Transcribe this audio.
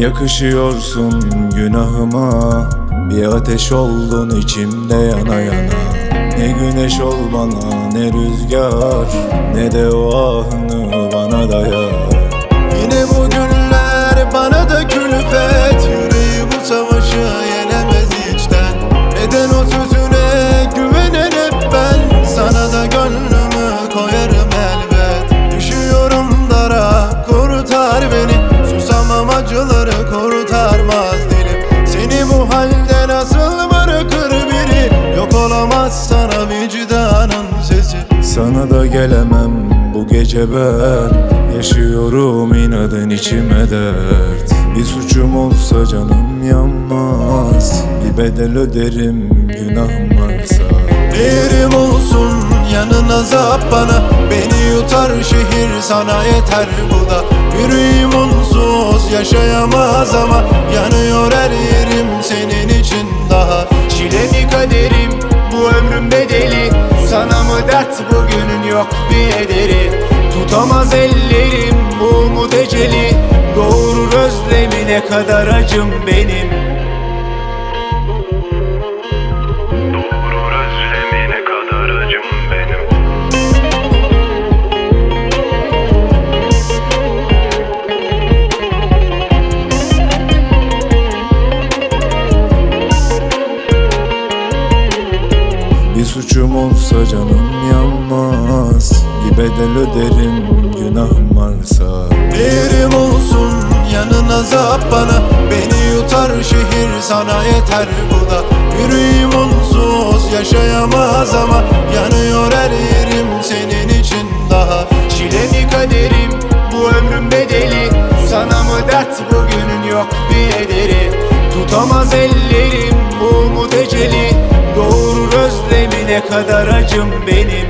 Yakışıyorsun günahıma. Bir ateş oldun içimde yana yana. Ne güneş ol bana ne rüzgar. Ne de o ahını bana dayar. Yine bu günler bana da külfet Sana da gelemem bu gece ben. Yaşıyorum inadın içime dert. Bir suçum olsa canım yanmaz. Bir bedel öderim günahım varsa. Değerim olsun yanın azap bana. Beni yutar şehir sana yeter bu da. Yüreğim onsuz yaşayamaz ama. Yanıyor her yerim senin için yok bir ederi Tutamaz ellerim bu umut eceli. Doğurur özlemine kadar acım benim. Doğurur özlemine kadar acım benim. Bir suçum olsa canım yanmaz. Bir bedel öderim günahım varsa. Değerim olsun yanın azap bana. Beni yutar şehir sana yeter bu da. Yüreğim onsuz yaşayamaz ama. Yanıyor her yerim senin için daha. Çile mi kaderim bu ömrüm bedeli. Sana mı dert bugünün yok bir ederi Tutamaz ellerim bu umut eceli. Doğurur özlemine kadar acım benim